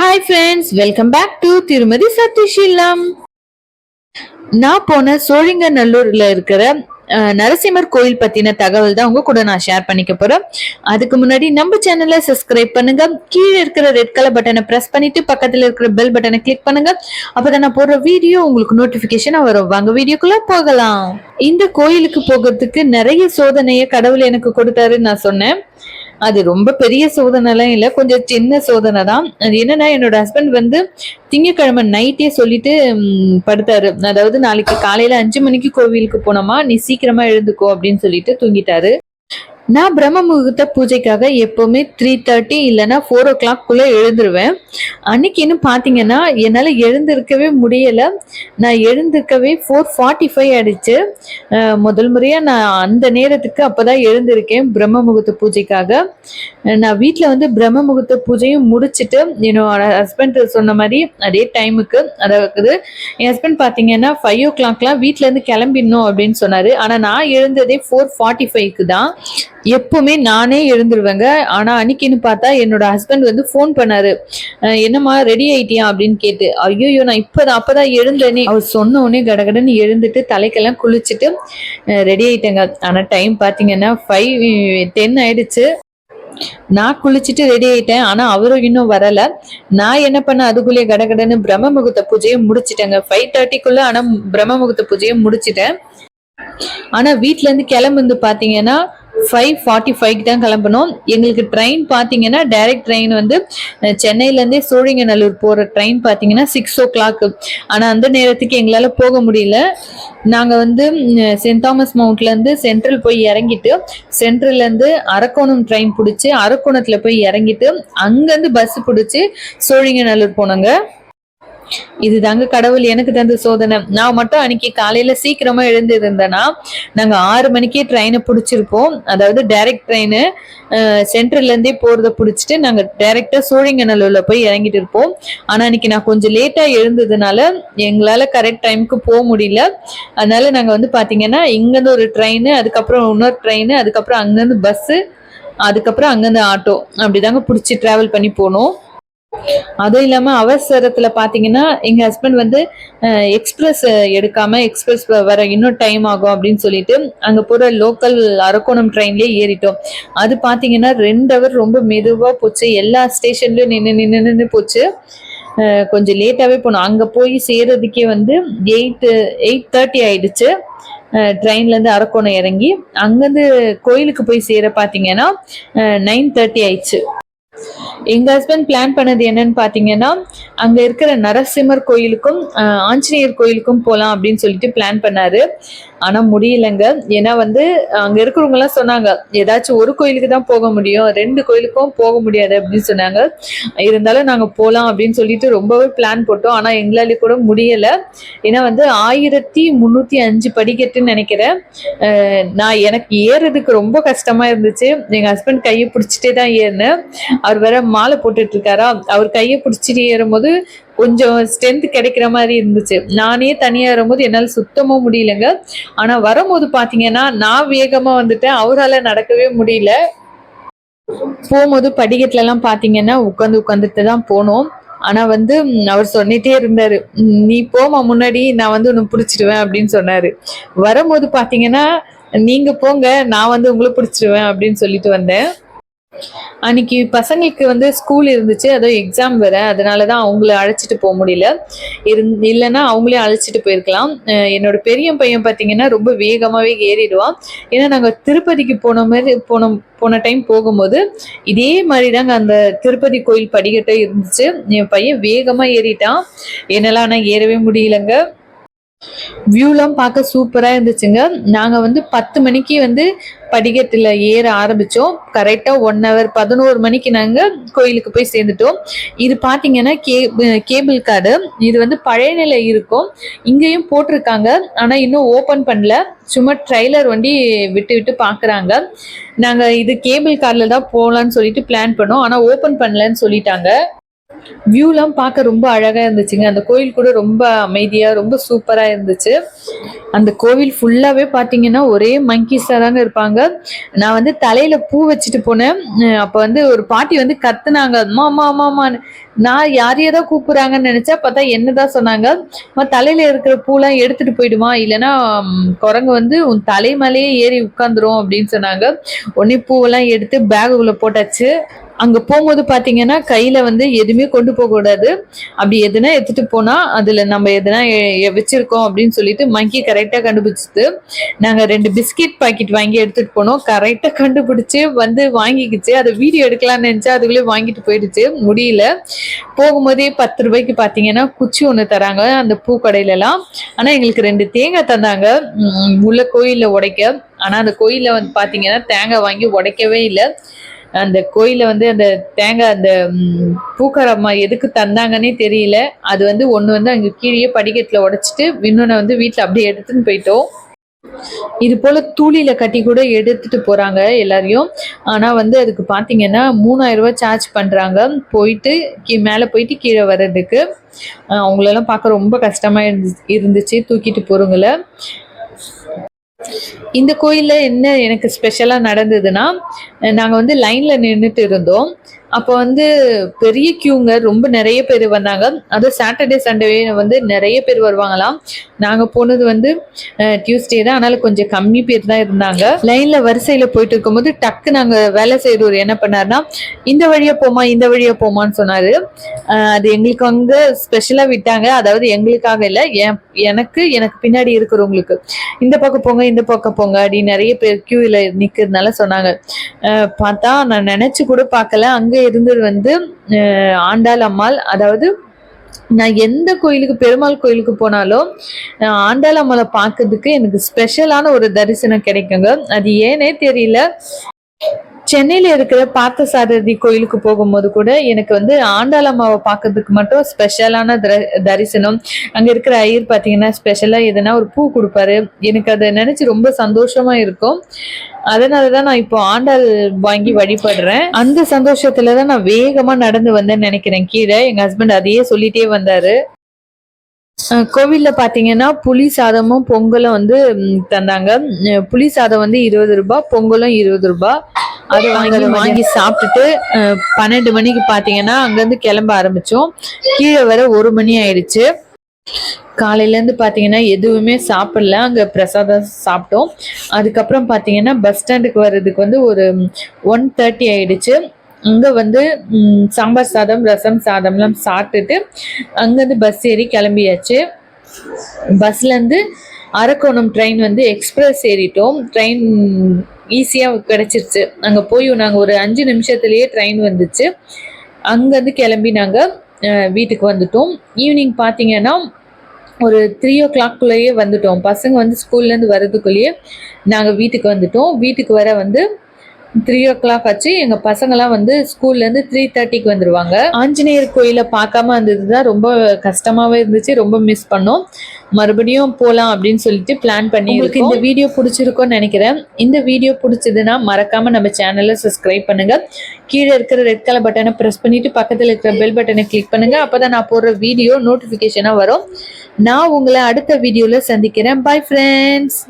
Hi friends welcome back to திருமதி சத்யஷீலம் நான் போன சோழிங்கநல்லூர்ல இருக்கிற நரசிம்மர் கோயில் பத்தின தகவல் தான் உங்க கூட நான் ஷேர் பண்ணிக்க போறேன். அதுக்கு முன்னாடி நம்ம சேனலை சப்ஸ்கிரைப் பண்ணுங்க. கீழே இருக்கிற ரெட் கலர் பட்டனை பிரஸ் பண்ணிட்டு பக்கத்துல இருக்கிற பெல் பட்டனை கிளிக் பண்ணுங்க. அப்பதான் நான் போடுற வீடியோ உங்களுக்கு நோட்டிபிகேஷன் வரும். வாங்க வீடியோக்குள்ள போகலாம். இந்த கோயிலுக்கு போகிறதுக்கு நிறைய சோதனையை கடவுள் எனக்கு கொடுத்தாருன்னு நான் சொன்னேன். அது ரொம்ப பெரிய சோதனைலாம் இல்லை. கொஞ்சம் சின்ன சோதனை தான். அது என்னன்னா என்னோட ஹஸ்பண்ட் வந்து திங்கக்கிழமை நைட்டே சொல்லிட்டு படுத்தாரு. அதாவது நாளைக்கு காலையில அஞ்சு மணிக்கு கோவிலுக்கு போனோமா நீ சீக்கிரமா எழுந்துக்கோ அப்படின்னு சொல்லிட்டு தூங்கிட்டாரு. நான் பிரம்ம முகூர்த்த பூஜைக்காக எப்போவுமே த்ரீ தேர்ட்டி இல்லைன்னா ஃபோர் ஓ கிளாக்குள்ளே எழுந்துருவேன். அன்னைக்குன்னு பார்த்தீங்கன்னா என்னால் எழுந்திருக்கவே முடியலை. நான் எழுந்திருக்கவே ஃபோர் ஃபார்ட்டி ஃபைவ் ஆயிடுச்சு முதல் முறையாக நான் அந்த நேரத்துக்கு அப்போ தான் எழுந்திருக்கேன் பிரம்ம முகூர்த்த பூஜைக்காக நான் வீட்டில் வந்து பிரம்ம முகூர்த்த பூஜையும் முடிச்சுட்டு என்னோட ஹஸ்பண்ட் சொன்ன மாதிரி அதே டைமுக்கு அதாவது என் ஹஸ்பண்ட் பார்த்தீங்கன்னா ஃபைவ் ஓ கிளாக்லாம் வீட்டிலேருந்து கிளம்பிடணும் அப்படின்னு சொன்னார். ஆனால் நான் எழுந்ததே ஃபோர் ஃபார்ட்டி ஃபைவ்க்கு தான். எப்பவுமே நானே எழுந்துருவேங்க. ஆனால் அன்னைக்குன்னு பார்த்தா என்னோட ஹஸ்பண்ட் வந்து ஃபோன் பண்ணாரு. என்னம்மா ரெடி ஆயிட்டியா? அப்படின்னு கேட்டு ஐயோ நான் இப்போதான் அப்பதான் எழுந்தேனே. அவர் சொன்ன உடனே கடகடன்னு எழுந்துட்டு தலைக்கெல்லாம் குளிச்சுட்டு ரெடி ஆயிட்டேங்க. ஆனால் டைம் பார்த்தீங்கன்னா ஃபைவ் டென் ஆயிடுச்சு. நான் குளிச்சுட்டு ரெடி ஆயிட்டேன். ஆனா அவரும் இன்னும் வரல. நான் என்ன பண்ண அதுக்குள்ளேயே கடகடன்னு பிரம்ம முகூர்த்த பூஜையை முடிச்சிட்டேங்க. ஃபைவ் தேர்ட்டிக்குள்ள ஆனா பிரம்ம முகூர்த்த பூஜையை முடிச்சிட்டேன். ஆனா வீட்ல இருந்து கிளம்புந்து பாத்தீங்கன்னா ஃபைவ் ஃபார்ட்டி ஃபைவ்க்கு தான் கிளம்பணும். எங்களுக்கு ட்ரெயின் பார்த்தீங்கன்னா டைரக்ட் ட்ரெயின் வந்து சென்னையிலேருந்தே சோழிங்கநல்லூர் போகிற ட்ரெயின் பார்த்தீங்கன்னா சிக்ஸ் ஓ கிளாக்கு ஆனால் அந்த நேரத்துக்கு எங்களால் போக முடியல. நாங்கள் வந்து சென்ட் தாமஸ் மவுண்ட்லேருந்து சென்ட்ரல் போய் இறங்கிட்டு சென்ட்ரல்லேருந்து அரக்கோணம் ட்ரெயின் பிடிச்சி அரக்கோணத்தில் போய் இறங்கிட்டு அங்கேருந்து பஸ் பிடிச்சி சோழிங்கநல்லூர் போனோங்க. இதுதாங்க கடவுள் எனக்கு தந்த சோதனை. நான் மட்டும் அன்னைக்கு காலையில சீக்கிரமா எழுந்து நாங்க ஆறு மணிக்கே ட்ரெயினை பிடிச்சிருப்போம். அதாவது டைரக்ட் ட்ரெயின் சென்ட்ரல்ல இருந்தே போறத பிடிச்சிட்டு நாங்க டைரக்டா சோழிங்கநல்லூர்ல போய் இறங்கிட்டு இருப்போம். ஆனா அன்னைக்கு நான் கொஞ்சம் லேட்டா எழுந்ததுனால எங்களால கரெக்ட் டைமுக்கு போக முடியல. அதனால நாங்க வந்து பாத்தீங்கன்னா இங்கிருந்து ஒரு ட்ரெயின் அதுக்கப்புறம் இன்னொரு ட்ரெயின் அதுக்கப்புறம் அங்கிருந்து பஸ் அதுக்கப்புறம் அங்கிருந்து ஆட்டோ அப்படிதாங்க பிடிச்சி டிராவல் பண்ணி போனோம். அதுவும் இல்லாம அவசரத்துல பாத்தீங்கன்னா எங்க ஹஸ்பண்ட் வந்து எக்ஸ்பிரஸ் எடுக்காம எக்ஸ்பிரஸ் வர இன்னும் டைம் ஆகும் அப்படின்னு சொல்லிட்டு அங்க போற லோக்கல் அரக்கோணம் ட்ரெயின்லயே ஏறிட்டோம். அது பாத்தீங்கன்னா ரெண்டு ஹவர் ரொம்ப மெதுவா போச்சு. எல்லா ஸ்டேஷன்லயும் நின்று நின்று நின்று போச்சு. கொஞ்சம் லேட்டாவே போனோம். அங்க போய் சேர்றதுக்கே வந்து எயிட் எயிட் தேர்ட்டி ஆயிடுச்சு. ட்ரெயின்ல இருந்து அரக்கோணம் இறங்கி அங்கேருந்து கோயிலுக்கு போய் சேர பாத்தீங்கன்னா நைன் தேர்ட்டி ஆயிடுச்சு. எங்க ஹஸ்பண்ட் பிளான் பண்ணது என்னன்னு பாத்தீங்கன்னா அங்க இருக்கிற நரசிம்மர் கோயிலுக்கும் ஆஞ்சநேயர் கோயிலுக்கும் போகலாம் அப்படின்னு சொல்லிட்டு பிளான் பண்ணாரு. ஆனா முடியலங்க. ஏன்னா வந்து அங்க இருக்கிறவங்க எல்லாம் சொன்னாங்க ஏதாச்சும் ஒரு கோயிலுக்கு தான் போக முடியும் ரெண்டு கோயிலுக்கும் போக முடியாது அப்படின்னு சொன்னாங்க. இருந்தாலும் நாங்க போகலாம் அப்படின்னு சொல்லிட்டு ரொம்பவே பிளான் போட்டோம். ஆனா எங்களால கூட முடியல. ஏன்னா வந்து ஆயிரத்தி முன்னூத்தி அஞ்சு படிக்கட்டுன்னு நினைக்கிறேன். நான் எனக்கு ஏறுறதுக்கு ரொம்ப கஷ்டமா இருந்துச்சு. எங்க ஹஸ்பண்ட் கையை பிடிச்சிட்டே தான் ஏறினேன். அவர் வேற மாலை போட்டுட்டு இருக்காரா அவர் கையை பிடிச்சிட்டு ஏறும்போது கொஞ்சம் ஸ்ட்ரென்த் கிடைக்கிற மாதிரி இருந்துச்சு. நானே தனியா ஏறும்போது என்னால் சுத்தமாக முடியலங்க. ஆனா வரும்போது பாத்தீங்கன்னா நான் வேகமா வந்துட்டேன். அவரால நடக்கவே முடியல. போகும்போது படிக்கட்டுல எல்லாம் பாத்தீங்கன்னா உட்காந்து உட்காந்துட்டு தான் போனோம். ஆனா வந்து அவர் சொல்லிட்டே இருந்தாரு. நீ போமா முன்னாடி நான் வந்து உன்னை பிடிச்சிடுவேன் அப்படின்னு சொன்னாரு. வரும்போது பாத்தீங்கன்னா நீங்க போங்க நான் வந்து உங்களை பிடிச்சிடுவேன் அப்படின்னு சொல்லிட்டு வந்தேன். அன்னைக்கு பசங்களுக்கு வந்து ஸ்கூல் இருந்துச்சு. அதோ எக்ஸாம் வேற. அதனால தான் அவங்கள அழைச்சிட்டு போக முடியல. இருந் இல்லைன்னா அவங்களே அழைச்சிட்டு போயிருக்கலாம். என்னோட பெரிய பையன் பார்த்தீங்கன்னா ரொம்ப வேகமாகவே ஏறிடுவான் ஏன்னா நாங்கள் திருப்பதிக்கு போன மாதிரி போன போன டைம் போகும்போது இதே மாதிரி தாங்க அந்த திருப்பதி கோயில் படிக்கட்டே இருந்துச்சு. என் பையன் வேகமாக ஏறிட்டான். என்னால் ஆனால் ஏறவே முடியலங்க. வியூலாம் பார்க்க சூப்பராக இருந்துச்சுங்க. நாங்கள் வந்து பத்து மணிக்கு வந்து படிக்கட்டில் ஏற ஆரம்பித்தோம் கரெக்டாக ஒன் ஹவர் பதினோரு மணிக்கு நாங்கள் கோயிலுக்கு போய் சேர்ந்துட்டோம். இது பார்த்தீங்கன்னா கே கேபிள் கார்டு இது வந்து பழைய நிலை இருக்கும். இங்கேயும் போட்டிருக்காங்க. ஆனால் இன்னும் ஓப்பன் பண்ணல. சும்மா ட்ரைலர் வண்டி விட்டு விட்டு பார்க்குறாங்க நாங்கள் இது கேபிள் காரில் தான் போகலான்னு சொல்லிட்டு பிளான் பண்ணோம். ஆனால் ஓப்பன் பண்ணலன்னு சொல்லிட்டாங்க. வியூலாம் பார்க்க ரொம்ப அழகா இருந்துச்சுங்க. அந்த கோயில் கூட ரொம்ப அமைதியா ரொம்ப சூப்பரா இருந்துச்சு. அந்த கோவில் ஃபுல்லாவே பாத்தீங்கன்னா ஒரே மங்கீஸா தாங்க இருப்பாங்க. நான் வந்து தலையில பூ வச்சுட்டு போனேன். அப்போ அப்ப வந்து ஒரு பாட்டி வந்து கத்துனாங்க. அம்மா அம்மா அம்மா அம்மான்னு நான் யாரையே தான் கூப்பிடுறாங்கன்னு நினைச்சா பார்த்தா என்னதான் சொன்னாங்க. அம்மா தலையில இருக்கிற பூலாம் எடுத்துட்டு போயிடுமா? இல்லைன்னா குரங்கு வந்து உன் தலை மேலேயே ஏறி உட்காந்துரும் அப்படின்னு சொன்னாங்க. உடனே பூவெல்லாம் எடுத்து பேகுக்குள்ள போட்டாச்சு. அங்க போகும்போது பாத்தீங்கன்னா கையில வந்து எதுவுமே கொண்டு போக கூடாது. அப்படி எதுனா எடுத்துட்டு போனா அதுல நம்ம எதுனா வச்சிருக்கோம் அப்படின்னு சொல்லிட்டு மங்கி கரெக்டா கண்டுபிடிச்சிட்டு நாங்க ரெண்டு பிஸ்கெட் பாக்கெட் வாங்கி எடுத்துட்டு போனோம். கரெக்டா கண்டுபிடிச்சு வந்து வாங்கிக்கிச்சு. அதை வீடியோ எடுக்கலாம்னு நினைச்சா அதுக்குள்ளே வாங்கிட்டு போயிடுச்சு. முடியல. போகும்போதே பத்து ரூபாய்க்கு பாத்தீங்கன்னா குச்சி ஒண்ணு தராங்க அந்த பூ கடையில எல்லாம் ஆனா எங்களுக்கு ரெண்டு தேங்காய் தந்தாங்க. உள்ள கோயில்ல உடைக்க. ஆனா அந்த கோயிலில் வந்து பாத்தீங்கன்னா தேங்காய் வாங்கி உடைக்கவே இல்லை. அந்த கோயில வந்து அந்த தேங்காய் அந்த ம், பூக்காரம்மா எதுக்கு தந்தாங்கன்னே தெரியல. அது வந்து ஒண்ணு வந்து அங்க கீழே படிக்கட்டுல உடைச்சிட்டு இன்னொன்னு வந்து வீட்டுல அப்படியே எடுத்துன்னு போயிட்டோம். இது போல தூளியில கட்டி கூட எடுத்துட்டு போறாங்க எல்லாரையும். ஆனா வந்து அதுக்கு பாத்தீங்கன்னா மூணாயிரம் ரூபாய் சார்ஜ் பண்றாங்க. போயிட்டு கீ- மேல போயிட்டு கீழே வர்றதுக்கு. அவங்களெல்லாம் பார்க்க ரொம்ப கஷ்டமா இருந்துச்சு. தூக்கிட்டு போறவங்கள. இந்த கோயில்ல என்ன எனக்கு ஸ்பெஷலா நடந்ததுன்னா நாங்கள் நாங்க வந்து லைன்ல நின்றுட்டு இருந்தோம். அப்போ வந்து பெரிய கியூங்க ரொம்ப நிறைய பேர் வந்தாங்க. அதுவும் சாட்டர்டே சண்டே வந்து நிறைய பேர் வருவாங்களாம். நாங்க போனது வந்து டியூஸ்டே தான். அதனால கொஞ்சம் கம்மி பேர் தான் இருந்தாங்க. லைன்ல வரிசையில போயிட்டு இருக்கும்போது டக்கு நாங்க வேலை செய்யறவர் என்ன பண்ணாருன்னா இந்த வழியா போமா இந்த வழியா போமான்னு சொன்னாரு. அது எங்களுக்கு அங்க ஸ்பெஷலா விட்டாங்க. அதாவது எங்களுக்காக இல்ல என்- எனக்கு எனக்கு பின்னாடி இருக்கிறவங்களுக்கு. இந்த பக்கம் போங்க இந்த பக்கம் போங்க அப்படின்னு நிறைய பேர் கியூல நிக்கிறதுனால சொன்னாங்க. பார்த்தா நான் நினைச்சு கூட பார்க்கல. அங்க இருந்தது வந்து அஹ் ஆண்டாள் அம்மாள். அதாவது நான் எந்த கோயிலுக்கு பெருமாள் கோயிலுக்கு போனாலும் ஆண்டாள் அம்மாளை பார்க்கறதுக்கு எனக்கு ஸ்பெஷலான ஒரு தரிசனம் கிடைக்குங்க. அது ஏனே தெரியல. சென்னையில இருக்கிற பார்த்தசாரதி கோயிலுக்கு போகும்போது கூட எனக்கு வந்து ஆண்டாள் அம்மாவை பார்க்கறதுக்கு மட்டும் ஸ்பெஷலான தரிசனம். அங்க இருக்கிற ஐயர் பாத்தீங்கன்னா ஸ்பெஷலா எதுனா ஒரு பூ கொடுப்பாரு. எனக்கு அதை நினைச்சு ரொம்ப சந்தோஷமா இருக்கும். அதனாலதான் நான் இப்போ ஆண்டாள் வாங்கி வழிபடுறேன். அந்த சந்தோஷத்துல தான் நான் வேகமா நடந்து வந்தேன்னு நினைக்கிறேன். கீழே எங்க ஹஸ்பண்ட் அதையே சொல்லிட்டே வந்தாரு. கோவில்ல பாத்தீங்கன்னா புளி சாதமும் பொங்கலும் வந்து தந்தாங்க. புளி சாதம் வந்து இருபது ரூபாய் பொங்கலும் இருபது ரூபாய். அதை வாங்கி வாங்கி சாப்பிட்டுட்டு பன்னெண்டு மணிக்கு பாத்தீங்கன்னா அங்கிருந்து கிளம்ப ஆரம்பிச்சோம். கீழே வர ஒரு மணி ஆயிடுச்சு. காலையில இருந்து பாத்தீங்கன்னா எதுவுமே சாப்பிடல. அங்க பிரசாதம் சாப்பிட்டோம். அதுக்கப்புறம் பாத்தீங்கன்னா பஸ் ஸ்டாண்டுக்கு வர்றதுக்கு வந்து ஒரு ஒன் தேர்ட்டி ஆயிடுச்சு. அங்க வந்து சாம்பார் சாதம் ரசம் சாதம்லாம் சாப்பிட்டுட்டு அங்கேருந்து பஸ் ஏறி கிளம்பியாச்சு. பஸ்ல இருந்து அரக்கோணம் ட்ரெயின் வந்து எக்ஸ்பிரஸ் ஏறிட்டோம். ட்ரெயின் ஈஸியாக கிடச்சிருச்சு. அங்கே போய் நாங்கள் ஒரு அஞ்சு நிமிஷத்துலேயே ட்ரெயின் வந்துச்சு. அங்கேருந்து கிளம்பி நாங்கள் வீட்டுக்கு வந்துட்டோம். ஈவினிங் பார்த்தீங்கன்னா ஒரு த்ரீ ஓ கிளாக்குள்ளேயே வந்துட்டோம். பசங்க வந்து ஸ்கூல்லேருந்து வர்றதுக்குள்ளேயே நாங்கள் வீட்டுக்கு வந்துட்டோம். வீட்டுக்கு வர வந்து த்ரீ ஓ கிளாக் ஆச்சு. எங்க பசங்கலாம் வந்து ஸ்கூல்ல இருந்து த்ரீ தேர்ட்டிக்கு வந்துருவாங்க. ஆஞ்சநேயர் கோயில பார்க்காம இருந்தது தான் ரொம்ப கஷ்டமாவே இருந்துச்சு. ரொம்ப மிஸ் பண்ணோம். மறுபடியும் போலாம் அப்படின்னு சொல்லிட்டு பிளான் பண்ணி உங்களுக்கு இந்த வீடியோ பிடிச்சிருக்கோன்னு நினைக்கிறேன். இந்த வீடியோ பிடிச்சதுன்னா மறக்காம நம்ம சேனலை சப்ஸ்கிரைப் பண்ணுங்க. கீழே இருக்கிற ரெட் கலர் பட்டனை ப்ரெஸ் பண்ணிட்டு பக்கத்தில் இருக்கிற பெல் பட்டனை கிளிக் பண்ணுங்க. அப்பதான் நான் போடுற வீடியோ நோட்டிபிகேஷனா வரும். நான் உங்களை அடுத்த வீடியோல சந்திக்கிறேன். Bye friends